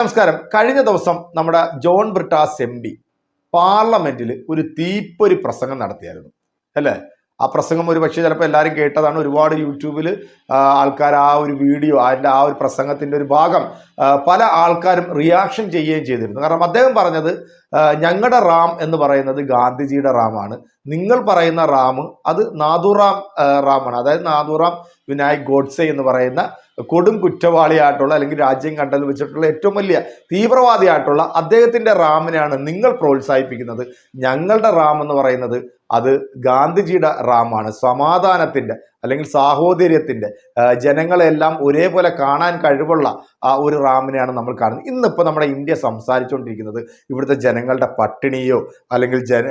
നമസ്കാരം. കഴിഞ്ഞ ദിവസം നമ്മുടെ ജോൺ ബ്രിട്ടാസ് എം പി പാർലമെന്റിൽ ഒരു തീപ്പൊരി പ്രസംഗം നടത്തിയായിരുന്നു. അല്ലേ? ആ പ്രസംഗം ഒരു പക്ഷേ ചിലപ്പോൾ എല്ലാവരും കേട്ടതാണ്. ഒരുപാട് യൂട്യൂബിൽ ആൾക്കാർ ആ ഒരു വീഡിയോ അതിന്റെ ആ ഒരു പ്രസംഗത്തിന്റെ ഒരു ഭാഗം പല ആൾക്കാരും റിയാക്ഷൻ ചെയ്യുകയും ചെയ്തിരുന്നു. കാരണം അദ്ദേഹം പറഞ്ഞത് ഞങ്ങളുടെ റാം എന്ന് പറയുന്നത് ഗാന്ധിജിയുടെ റാമാണ്. നിങ്ങൾ പറയുന്ന റാം അത് നാദുറാം റാമാണ്. അതായത് നാദുറാം വിനായക് ഗോഡ്സെ എന്ന് പറയുന്ന കൊടും കുറ്റവാളിയായിട്ടുള്ള അല്ലെങ്കിൽ രാജ്യം കണ്ടൽ വെച്ചിട്ടുള്ള ഏറ്റവും വലിയ തീവ്രവാദിയായിട്ടുള്ള അദ്ദേഹത്തിന്റെ റാമിനെയാണ് നിങ്ങൾ പ്രോത്സാഹിപ്പിക്കുന്നത്. ഞങ്ങളുടെ റാം എന്ന് പറയുന്നത് അത് ഗാന്ധിജിയുടെ റാമാണ്. സമാധാനത്തിന്റെ അല്ലെങ്കിൽ സാഹോദര്യത്തിന്റെ ജനങ്ങളെല്ലാം ഒരേപോലെ കാണാൻ കഴിവുള്ള ആ ഒരു റാമിനെയാണ് നമ്മൾ കാണുന്നത്. ഇന്നിപ്പോൾ നമ്മുടെ ഇന്ത്യ സംസാരിച്ചുകൊണ്ടിരിക്കുന്നത് ഇവിടുത്തെ ജനങ്ങളുടെ പട്ടിണിയോ അല്ലെങ്കിൽ ജന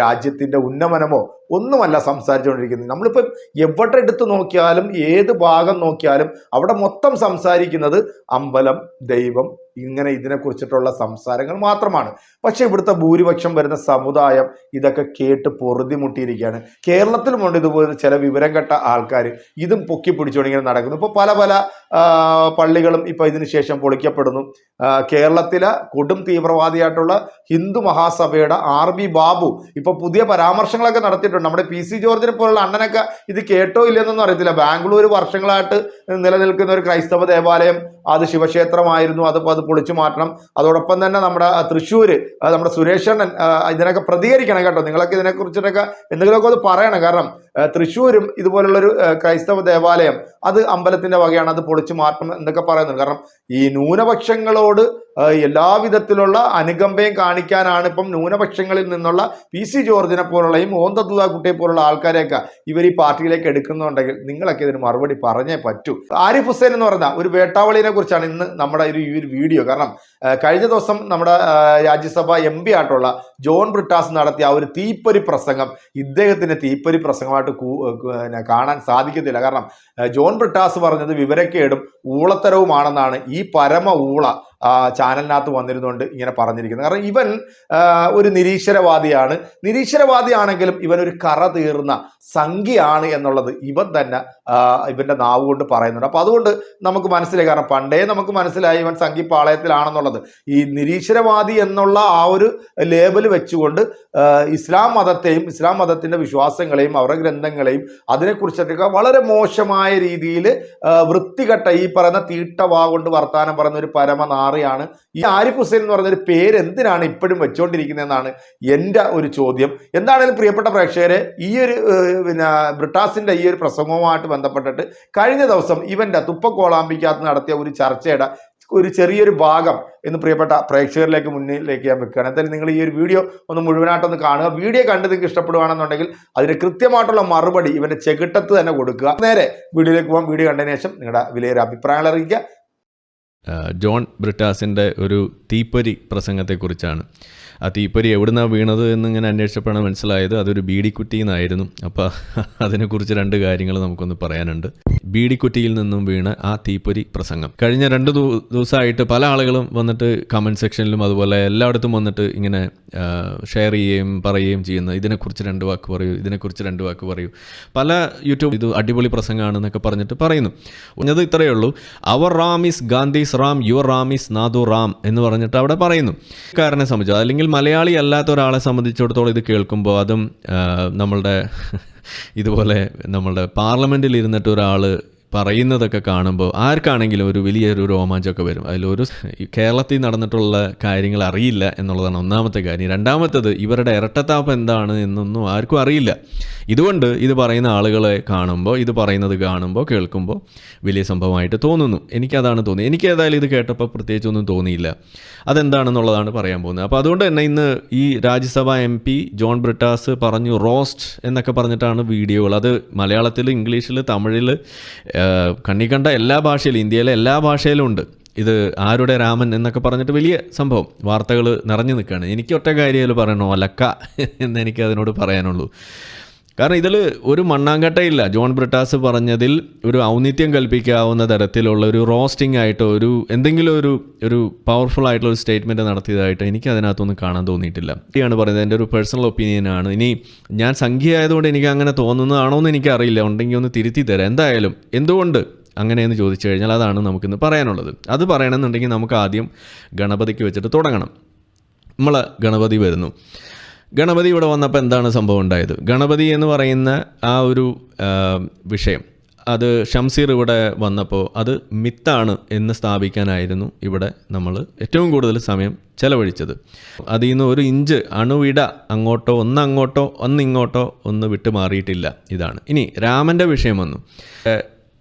രാജ്യത്തിന്റെ ഉന്നമനമോ ഒന്നുമല്ല സംസാരിച്ചുകൊണ്ടിരിക്കുന്നത്. നമ്മളിപ്പം എവിടെ എടുത്ത് നോക്കിയാലും ഏത് ഭാഗം നോക്കിയാലും അവിടെ മൊത്തം സംസാരിക്കുന്നത് അമ്പലം ദൈവം ഇങ്ങനെ ഇതിനെക്കുറിച്ചിട്ടുള്ള സംസാരങ്ങൾ മാത്രമാണ്. പക്ഷേ ഇവിടുത്തെ ഭൂരിപക്ഷം വരുന്ന സമുദായം ഇതൊക്കെ കേട്ട് പൊറുതിമുട്ടിയിരിക്കുകയാണ്. കേരളത്തിലുമുണ്ട് ഇതുപോലെ ചില വിവരം കെട്ട ആൾക്കാർ ഇതും പൊക്കി പിടിച്ചുകൊണ്ടിങ്ങനെ നടക്കുന്നു. ഇപ്പോൾ പല പല പള്ളികളും ഇപ്പോൾ ഇതിനു ശേഷം പൊളിക്കപ്പെടുന്നു. കേരളത്തിലെ കൊടും തീവ്രവാദിയായിട്ടുള്ള ഹിന്ദു മഹാസഭയുടെ ആർ ബി ബാബു ഇപ്പോൾ പുതിയ പരാമർശങ്ങളൊക്കെ നടത്തിയിട്ടുണ്ട്. നമ്മുടെ പി സി ജോർജിനെ പോലുള്ള അണ്ണനൊക്കെ ഇത് കേട്ടോ ഇല്ലെന്നൊന്നും അറിയത്തില്ല. ബാംഗ്ലൂർ വർഷങ്ങളായിട്ട് നിലനിൽക്കുന്ന ഒരു ക്രൈസ്തവ ദേവാലയം അത് ശിവക്ഷേത്രമായിരുന്നു. അത് അത് പൊളിച്ചു മാറ്റണം. അതോടൊപ്പം തന്നെ നമ്മുടെ തൃശ്ശൂർ നമ്മുടെ സുരേഷണ്ണൻ ഇതിനൊക്കെ പ്രതികരിക്കണം കേട്ടോ. നിങ്ങളൊക്കെ ഇതിനെക്കുറിച്ചിട്ടൊക്കെ എന്തെങ്കിലുമൊക്കെ അത് പറയണം. കാരണം തൃശ്ശൂരും ഇതുപോലുള്ളൊരു ക്രൈസ്തവ ദേവാലയം അത് അമ്പലത്തിന്റെ വകയാണ്. അത് പൊളിച്ചു മാറ്റണം എന്നൊക്കെ പറയുന്നുണ്ട്. കാരണം ഈ ന്യൂനപക്ഷങ്ങളോട് എല്ലാവിധത്തിലുള്ള അനുകമ്പയും കാണിക്കാനാണ് ഇപ്പം ന്യൂനപക്ഷങ്ങളിൽ നിന്നുള്ള പി സി ജോർജിനെ പോലുള്ളയും ഓന്തത്തുള്ള കുട്ടിയെ പോലുള്ള ആൾക്കാരെയൊക്കെ ഇവർ ഈ പാർട്ടിയിലേക്ക് എടുക്കുന്നുണ്ടെങ്കിൽ നിങ്ങളൊക്കെ ഇതിന് മറുപടി പറഞ്ഞേ പറ്റൂ. ആരിഫ് ഹുസൈൻ എന്ന് പറഞ്ഞ ഒരു വേട്ടാവളിനെ കുറിച്ചാണ് ഇന്ന് നമ്മുടെ ഒരു ഈ ഒരു വീഡിയോ. കാരണം കഴിഞ്ഞ ദിവസം നമ്മുടെ രാജ്യസഭ എം പി ആയിട്ടുള്ള ജോൺ ബ്രിട്ടാസ് നടത്തിയ ആ ഒരു തീപ്പൊരി പ്രസംഗം ഇദ്ദേഹത്തിന് തീപ്പൊരി പ്രസംഗമായിട്ട് കാണാൻ സാധിക്കത്തില്ല. കാരണം ജോൺ ബ്രിട്ടാസ് പറഞ്ഞത് വിവരക്കേടും ഊളത്തരവുമാണെന്നാണ് ഈ പരമ ഊള ചാനലിനകത്ത് വന്നിരുന്നുകൊണ്ട് ഇങ്ങനെ പറഞ്ഞിരിക്കുന്നത് കാരണം ഇവൻ ഒരു നിരീശ്വരവാദിയാണ്. നിരീശ്വരവാദിയാണെങ്കിലും ഇവൻ ഒരു കറ തീർന്ന സംഖ്യയാണ് എന്നുള്ളത് ഇവൻ തന്നെ ഇവന്റെ നാവ് കൊണ്ട് പറയുന്നുണ്ട്. അപ്പൊ അതുകൊണ്ട് നമുക്ക് മനസ്സിലായി. കാരണം പണ്ടേ നമുക്ക് മനസ്സിലായി ഇവൻ സംഖ്യ പാളയത്തിലാണെന്നുള്ളത് ഈ നിരീശ്വരവാദി എന്നുള്ള ആ ഒരു ലേബൽ വെച്ചുകൊണ്ട് ഇസ്ലാം മതത്തെയും ഇസ്ലാം മതത്തിന്റെ വിശ്വാസങ്ങളെയും അവരുടെ ഗ്രന്ഥങ്ങളെയും അതിനെക്കുറിച്ചൊക്കെ വളരെ മോശമായ രീതിയിൽ വൃത്തികെട്ട ഈ പറയുന്ന തീട്ടവാ കൊണ്ട് വർത്താനം പറയുന്ന ഒരു പരമനാറിയാണ് ഈ ആരിഫ് ഹുസൈൻ എന്ന് പറയുന്ന ഒരു പേര് എന്തിനാണ് ഇപ്പോഴും വെച്ചുകൊണ്ടിരിക്കുന്നതെന്നാണ് എന്റെ ഒരു ചോദ്യം. എന്താണെങ്കിലും പ്രിയപ്പെട്ട പ്രേക്ഷകരെ ഈ ഒരു പിന്നെ ബ്രിട്ടാസിന്റെ ഈ ഒരു പ്രസംഗവുമായിട്ട് ബന്ധപ്പെട്ടിട്ട് കഴിഞ്ഞ ദിവസം ഇവന്റെ തുപ്പക്കോളാമ്പിക്കകത്ത് നടത്തിയ ഒരു ചർച്ചയുടെ ഒരു ചെറിയൊരു ഭാഗം എന്ന് പ്രിയപ്പെട്ട പ്രേക്ഷകരിലേക്ക് മുന്നിലേക്ക് ഞാൻ വെക്കുകയാണ്. എന്തായാലും നിങ്ങൾ ഈ ഒരു വീഡിയോ ഒന്ന് മുഴുവനായിട്ടൊന്ന് കാണുക. വീഡിയോ കണ്ട് നിങ്ങൾക്ക് ഇഷ്ടപ്പെടുകയാണെന്നുണ്ടെങ്കിൽ അതിന് കൃത്യമായിട്ടുള്ള മറുപടി ഇവന്റെ ചെകിട്ടത്ത് തന്നെ കൊടുക്കുക. നേരെ വീഡിയോയിലേക്ക് പോകാം. വീഡിയോ കണ്ടതിന് ശേഷം നിങ്ങളുടെ വിലയേറെ അഭിപ്രായങ്ങൾ അറിയിക്കുക. ജോൺ ബ്രിട്ടാസിന്റെ ഒരു തീപ്പൊരി പ്രസംഗത്തെക്കുറിച്ചാണ്. ആ തീപ്പൊരി എവിടുന്നാണ് വീണത് എന്നിങ്ങനെ അന്വേഷിച്ചപ്പോഴാണ് മനസ്സിലായത് അതൊരു ബീഡിക്കുറ്റിയിൽ നിന്നായിരുന്നു അപ്പോൾ അതിനെക്കുറിച്ച് രണ്ട് കാര്യങ്ങൾ നമുക്കൊന്ന് പറയാനുണ്ട്. ബീഡിക്കുറ്റിയിൽ നിന്നും വീണ ആ തീപ്പൊരി പ്രസംഗം. കഴിഞ്ഞ രണ്ട് ദിവസമായിട്ട് പല ആളുകളും വന്നിട്ട് കമന്റ് സെക്ഷനിലും അതുപോലെ എല്ലായിടത്തും വന്നിട്ട് ഇങ്ങനെ ഷെയർ ചെയ്യുകയും പറയുകയും ചെയ്യുന്ന ഇതിനെക്കുറിച്ച് രണ്ട് വാക്ക് പറയൂ ഇതിനെക്കുറിച്ച് രണ്ട് വാക്ക് പറയൂ. പല യൂട്യൂബ് ഇത് അടിപൊളി പ്രസംഗമാണെന്നൊക്കെ പറഞ്ഞിട്ട് പറയുന്നു. അത് ഇത്രയേ ഉള്ളൂ. അവർ Ram is Ram your Ram is not Ram എന്ന് പറഞ്ഞിട്ട് അവിടെ പറയുന്നു. കാരനെ സംബന്ധിച്ചു അല്ലെങ്കിൽ മലയാളി അല്ലാത്ത ഒരാളെ സംബന്ധിച്ചിടത്തോളം ഇത് കേൾക്കുമ്പോൾ അതും നമ്മളുടെ ഇതുപോലെ നമ്മളുടെ പാർലമെന്റിൽ ഇരുന്നിട്ട് ഒരാൾ പറയുന്നതൊക്കെ കാണുമ്പോൾ ആർക്കാണെങ്കിലും ഒരു വലിയൊരു രോമാഞ്ചമൊക്കെ വരും. അതിലൊരു കേരളത്തിൽ നടന്നിട്ടുള്ള കാര്യങ്ങൾ അറിയില്ല എന്നുള്ളതാണ് ഒന്നാമത്തെ കാര്യം. രണ്ടാമത്തത് ഇവരുടെ ഇരട്ടത്താപ്പ് എന്താണ് എന്നൊന്നും ആർക്കും അറിയില്ല. ഇതുകൊണ്ട് ഇത് പറയുന്ന ആളുകളെ കാണുമ്പോൾ ഇത് പറയുന്നത് കാണുമ്പോൾ കേൾക്കുമ്പോൾ വലിയ സംഭവമായിട്ട് തോന്നുന്നു. എനിക്കതാണ് തോന്നി എനിക്ക് ഏതായാലും ഇത് കേട്ടപ്പോൾ പ്രത്യേകിച്ചൊന്നും തോന്നിയില്ല. അതെന്താണെന്നുള്ളതാണ് പറയാൻ പോകുന്നത്. അപ്പോൾ അതുകൊണ്ട് തന്നെ ഇന്ന് ഈ Rajya Sabha M P John Brittas പറഞ്ഞു റോസ്റ്റ് എന്നൊക്കെ പറഞ്ഞിട്ടാണ് വീഡിയോകൾ. അത് മലയാളത്തിൽ ഇംഗ്ലീഷിൽ തമിഴിൽ കണ്ണി കണ്ട എല്ലാ ഭാഷയിലും ഇന്ത്യയിലെ എല്ലാ ഭാഷയിലും ഉണ്ട്. ഇത് ആരുടെ രാമൻ എന്നൊക്കെ പറഞ്ഞിട്ട് വലിയ സംഭവം. വാർത്തകൾ നിറഞ്ഞു നിൽക്കുകയാണ്. എനിക്ക് ഒറ്റ കാര്യത്തിൽ പറയണോ അലക്ക എന്നെനിക്ക് അതിനോട് പറയാനുള്ളൂ. കാരണം ഇതിൽ ഒരു മണ്ണാങ്കട്ടയില്ല. ജോൺ ബ്രിട്ടാസ് പറഞ്ഞതിൽ ഒരു ഔന്നിത്യം കൽപ്പിക്കാവുന്ന തരത്തിലുള്ള ഒരു റോസ്റ്റിംഗ് ആയിട്ടോ ഒരു എന്തെങ്കിലും ഒരു ഒരു പവർഫുൾ ആയിട്ടുള്ള ഒരു സ്റ്റേറ്റ്മെന്റ് നടത്തിയതായിട്ട് എനിക്ക് അതിനകത്തൊന്നും കാണാൻ തോന്നിയിട്ടില്ല. ഇതാണ് പറയുന്നത്. എന്റെ ഒരു പേഴ്സണൽ ഒപ്പീനിയനാണ് ഇനി ഞാൻ സംഖ്യ ആയതുകൊണ്ട് എനിക്ക് അങ്ങനെ തോന്നുന്നതാണോ എന്ന് എനിക്കറിയില്ല. ഉണ്ടെങ്കിൽ ഒന്ന് തിരുത്തി തരാം. എന്തായാലും എന്തുകൊണ്ട് അങ്ങനെയെന്ന് ചോദിച്ചു കഴിഞ്ഞാൽ അതാണ് നമുക്കിന്ന് പറയാനുള്ളത്. അത് പറയണമെന്നുണ്ടെങ്കിൽ നമുക്ക് ആദ്യം ഗണപതിക്ക് വെച്ചിട്ട് തുടങ്ങണം. നമ്മൾ ഗണപതി വരുന്നു. ഗണപതി ഇവിടെ വന്നപ്പോൾ എന്താണ് സംഭവം ഉണ്ടായത്? ഗണപതി എന്ന് പറയുന്ന ആ ഒരു വിഷയം അത് ഷംസീർ ഇവിടെ വന്നപ്പോൾ അത് മിത്താണ് എന്ന് സ്ഥാപിക്കാനായിരുന്നു ഇവിടെ നമ്മൾ ഏറ്റവും കൂടുതൽ സമയം ചെലവഴിച്ചത്. അതിൽ നിന്ന് ഒരു ഇഞ്ച് അണുവിട അങ്ങോട്ടോ ഒന്ന് അങ്ങോട്ടോ ഒന്ന് ഇങ്ങോട്ടോ ഒന്ന് വിട്ടു മാറിയിട്ടില്ല. ഇതാണ്. ഇനി രാമന്റെ വിഷയം വന്നു.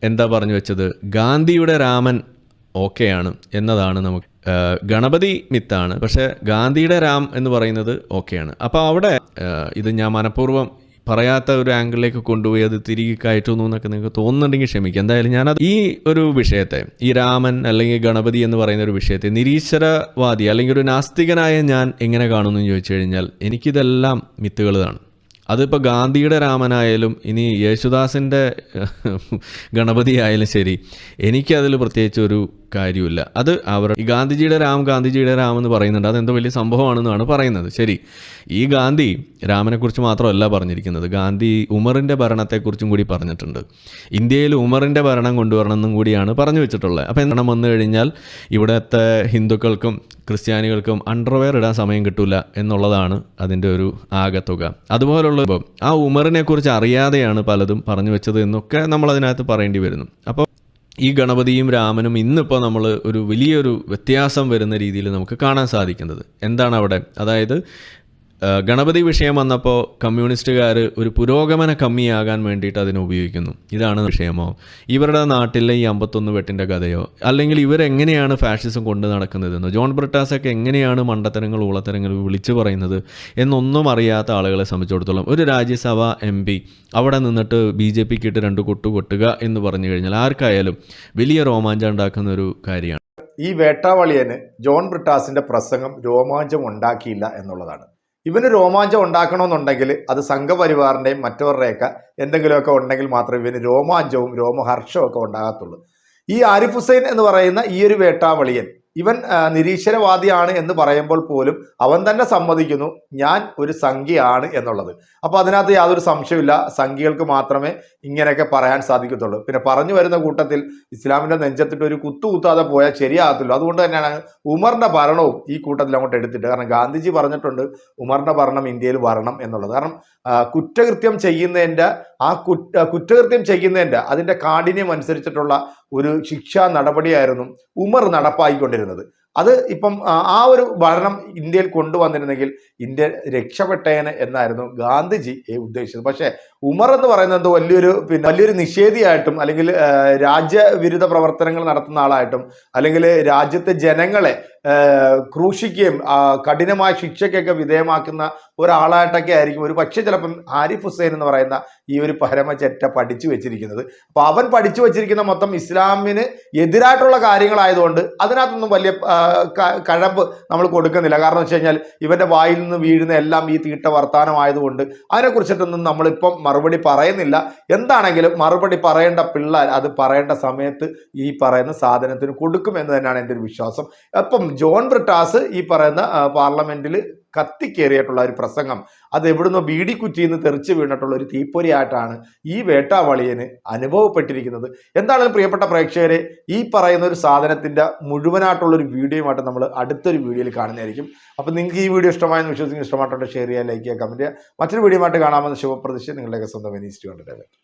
എന്താ പറഞ്ഞു വെച്ചത്? ഗാന്ധിയുടെ രാമൻ ഓക്കെയാണ് എന്നതാണ് നമുക്ക് ഗണപതി മിത്താണ്. പക്ഷേ ഗാന്ധിയുടെ രാം എന്ന് പറയുന്നത് ഓക്കെയാണ്. അപ്പോൾ അവിടെ ഇത് ഞാൻ മനഃപൂർവം പറയാത്ത ഒരു ആംഗിളിലേക്ക് കൊണ്ടുപോയി അത് തിരികെ കയറ്റുന്നു എന്നൊക്കെ നിങ്ങൾക്ക് തോന്നുന്നുണ്ടെങ്കിൽ ക്ഷമിക്കുക എന്തായാലും ഞാനത് ഈ ഒരു വിഷയത്തെ ഈ രാമൻ അല്ലെങ്കിൽ ഗണപതി എന്ന് പറയുന്ന ഒരു വിഷയത്തെ നിരീശ്വരവാദി അല്ലെങ്കിൽ ഒരു നാസ്തികനായ ഞാൻ എങ്ങനെ കാണുന്നു എന്ന് ചോദിച്ചു കഴിഞ്ഞാൽ എനിക്കിതെല്ലാം മിത്തുകളാണ് അതിപ്പോൾ ഗാന്ധിയുടെ രാമനായാലും ഇനി യേശുദാസിന്റെ ഗണപതി ആയാലും ശരി എനിക്കതിൽ പ്രത്യേകിച്ച് ഒരു കാര്യമില്ല. അത് അവർ ഈ ഗാന്ധിജിയുടെ രാം ഗാന്ധിജിയുടെ രാം എന്ന് പറയുന്നുണ്ട്. അതെന്തോ വലിയ സംഭവമാണെന്നാണ് പറയുന്നത്. ശരി. ഈ ഗാന്ധി രാമനെക്കുറിച്ച് മാത്രമല്ല പറഞ്ഞിരിക്കുന്നത്. ഗാന്ധി ഉമറിന്റെ ഭരണത്തെക്കുറിച്ചും കൂടി പറഞ്ഞിട്ടുണ്ട്. ഇന്ത്യയിൽ ഉമറിന്റെ ഭരണം കൊണ്ടുവരണമെന്നും കൂടിയാണ് പറഞ്ഞു വെച്ചിട്ടുള്ളത്. അപ്പോൾ എന്താണ് വന്നു കഴിഞ്ഞാൽ ഇവിടുത്തെ ഹിന്ദുക്കൾക്കും ക്രിസ്ത്യാനികൾക്കും അണ്ടർവെയർ ഇടാൻ സമയം കിട്ടില്ല എന്നുള്ളതാണ് അതിന്റെ ഒരു ആകത്തുക. അതുപോലുള്ള ആ ഉമറിനെക്കുറിച്ച് അറിയാതെയാണ് പലതും പറഞ്ഞു വെച്ചത് എന്നൊക്കെ നമ്മൾ അതിനകത്ത് പറയേണ്ടി വരുന്നു. അപ്പോൾ ഈ ഗണപതിയും രാമനും ഇന്നിപ്പോൾ നമ്മൾ ഒരു വലിയൊരു വ്യത്യാസം വരുന്ന രീതിയിൽ നമുക്ക് കാണാൻ സാധിക്കുന്നത്. എന്താണ് അവിടെ? അതായത് ഗണപതി വിഷയം വന്നപ്പോൾ കമ്മ്യൂണിസ്റ്റുകാർ ഒരു പുരോഗമന കമ്മിയാകാൻ വേണ്ടിയിട്ട് അതിനെ ഉപയോഗിക്കുന്നു. ഇതാണ് വിഷയമോ? ഇവരുടെ നാട്ടിലെ ഈ അമ്പത്തൊന്ന് വെട്ടിന്റെ കഥയോ? അല്ലെങ്കിൽ ഇവരെങ്ങനെയാണ് ഫാഷിസം കൊണ്ട് നടക്കുന്നതെന്ന്? ജോൺ ബ്രിട്ടാസൊക്കെ എങ്ങനെയാണ് മണ്ടത്തരങ്ങൾ ഊളത്തരങ്ങൾ വിളിച്ചു പറയുന്നത് എന്നൊന്നും അറിയാത്ത ആളുകളെ സംബന്ധിച്ചിടത്തോളം ഒരു രാജ്യസഭ എം പി അവിടെ നിന്നിട്ട് ബി ജെ പിക്ക് ഇട്ട് രണ്ട് കൊട്ടു കൊട്ടുക എന്ന് പറഞ്ഞു കഴിഞ്ഞാൽ ആർക്കായാലും വലിയ രോമാഞ്ചം ഉണ്ടാക്കുന്ന ഒരു കാര്യമാണ്. ഈ വേട്ടാവളിയന് ജോൺ ബ്രിട്ടാസിന്റെ പ്രസംഗം രോമാഞ്ചം ഉണ്ടാക്കിയില്ല എന്നുള്ളതാണ്. ഇവന് രോമാഞ്ചം ഉണ്ടാക്കണമെന്നുണ്ടെങ്കിൽ അത് സംഘപരിവാറിന്റെയും മറ്റവരുടെയൊക്കെ എന്തെങ്കിലുമൊക്കെ ഉണ്ടെങ്കിൽ മാത്രമേ ഇവന് രോമാഞ്ചവും രോമഹർഷവും ഒക്കെ ഉണ്ടാകത്തുള്ളൂ. ഈ ആരിഫ് ഹുസൈൻ എന്ന് പറയുന്ന ഈ ഒരു വേട്ടാവളിയൻ ഇവൻ നിരീശ്വരവാദിയാണ് എന്ന് പറയുമ്പോൾ പോലും അവൻ തന്നെ സമ്മതിക്കുന്നു ഞാൻ ഒരു സംഖ്യയാണ് എന്നുള്ളത്. അപ്പോൾ അതിനകത്ത് യാതൊരു സംശയമില്ല സംഖ്യകൾക്ക് മാത്രമേ ഇങ്ങനെയൊക്കെ പറയാൻ സാധിക്കത്തുള്ളൂ. പിന്നെ പറഞ്ഞു വരുന്ന കൂട്ടത്തിൽ ഇസ്ലാമിന്റെ നെഞ്ചത്തിട്ട് ഒരു കുത്തു കുത്താതെ പോയാൽ ശരിയാകത്തുള്ളൂ അതുകൊണ്ട് തന്നെയാണ് ഉമറിന്റെ ഭരണവും ഈ കൂട്ടത്തിൽ അങ്ങോട്ട് എടുത്തിട്ട്. കാരണം ഗാന്ധിജി പറഞ്ഞിട്ടുണ്ട് ഉമറിന്റെ ഭരണം ഇന്ത്യയിൽ വരണം എന്നുള്ളത്. കാരണം കുറ്റകൃത്യം ചെയ്യുന്നതിന്റെ ആ കുറ്റ കുറ്റകൃത്യം ചെയ്യുന്നതിന്റെ അതിന്റെ കാഠിന്യം അനുസരിച്ചിട്ടുള്ള ഒരു ശിക്ഷാ നടപടിയായിരുന്നു ഉമർ നടപ്പാക്കിക്കൊണ്ടിരുന്നത്. അത് ഇപ്പം ആ, ഒരു ഭരണം ഇന്ത്യയിൽ കൊണ്ടുവന്നിരുന്നെങ്കിൽ ഇന്ത്യ രക്ഷപ്പെട്ടേനെ എന്നായിരുന്നു ഗാന്ധിജി ഉദ്ദേശിച്ചത്. പക്ഷേ ഉമർ എന്ന് പറയുന്നത് വലിയൊരു പിന്നെ വലിയൊരു നിഷേധിയായിട്ടും അല്ലെങ്കിൽ രാജ്യവിരുദ്ധ പ്രവർത്തനങ്ങൾ നടത്തുന്ന ആളായിട്ടും അല്ലെങ്കിൽ രാജ്യത്തെ ജനങ്ങളെ ക്രൂശിക്കുകയും കഠിനമായ ശിക്ഷയ്ക്കൊക്കെ വിധേയമാക്കുന്ന ഒരാളായിട്ടൊക്കെ ആയിരിക്കും. ഒരു പക്ഷേ ചിലപ്പം ആരിഫ് ഹുസൈൻ എന്ന് പറയുന്ന ഈ ഒരു പരമചെറ്റ പഠിച്ചു വെച്ചിരിക്കുന്നത്. അപ്പോൾ അവൻ പഠിച്ചു വെച്ചിരിക്കുന്ന മൊത്തം ഇസ്ലാമിന് എതിരായിട്ടുള്ള കാര്യങ്ങളായതുകൊണ്ട് അതിനകത്തൊന്നും വലിയ കഴമ്പ് നമ്മൾ കൊടുക്കുന്നില്ല. കാരണം വെച്ച് കഴിഞ്ഞാൽ ഇവന്റെ വായിൽ നിന്ന് വീഴുന്ന എല്ലാം ഈ തീട്ട വർത്താനമായതുകൊണ്ട് അതിനെക്കുറിച്ചിട്ടൊന്നും നമ്മളിപ്പം മറുപടി പറയുന്നില്ല. എന്താണെങ്കിലും മറുപടി പറയേണ്ട പിള്ളേർ അത് പറയേണ്ട സമയത്ത് ഈ പറയുന്ന സാധനത്തിന് കൊടുക്കും എന്ന് തന്നെയാണ് എന്റെ ഒരു വിശ്വാസം. അപ്പം ജോൺ ബ്രിട്ടാസ് ഈ പറയുന്ന പാർലമെന്റിൽ കത്തിക്കേറിയിട്ടുള്ള ഒരു പ്രസംഗം. അത് എവിടുന്നോ ബീഡി കുറ്റിയിൽ നിന്ന് തെറിച്ച് വീണിട്ടുള്ള ഒരു തീപ്പൊരിയായിട്ടാണ് ഈ വേട്ടാവളിയന് അനുഭവപ്പെട്ടിരിക്കുന്നത്. എന്താണെങ്കിലും പ്രിയപ്പെട്ട പ്രേക്ഷകരെ ഈ പറയുന്ന ഒരു സാധനത്തിന്റെ മുഴുവനായിട്ടുള്ള ഒരു വീഡിയോയുമായിട്ട് നമ്മൾ അടുത്തൊരു വീഡിയോയിൽ കാണുന്നതായിരിക്കും. അപ്പം നിങ്ങൾക്ക് ഈ വീഡിയോ ഇഷ്ടമായെന്ന് വിശ്വസിക്കുന്ന ഇഷ്ടമായിട്ടുണ്ട് ഷെയർ ചെയ്യുക ലൈക്ക് ചെയ്യുക കമന്റ് ചെയ്യുക. മറ്റൊരു വീഡിയോ ആയിട്ട് കാണാമെന്ന് ശുഭപ്രതിഷ്ഠ നിങ്ങളുടെയൊക്കെ സ്വന്തം വിനീസ്റ്റ് കണ്ടിട്ട്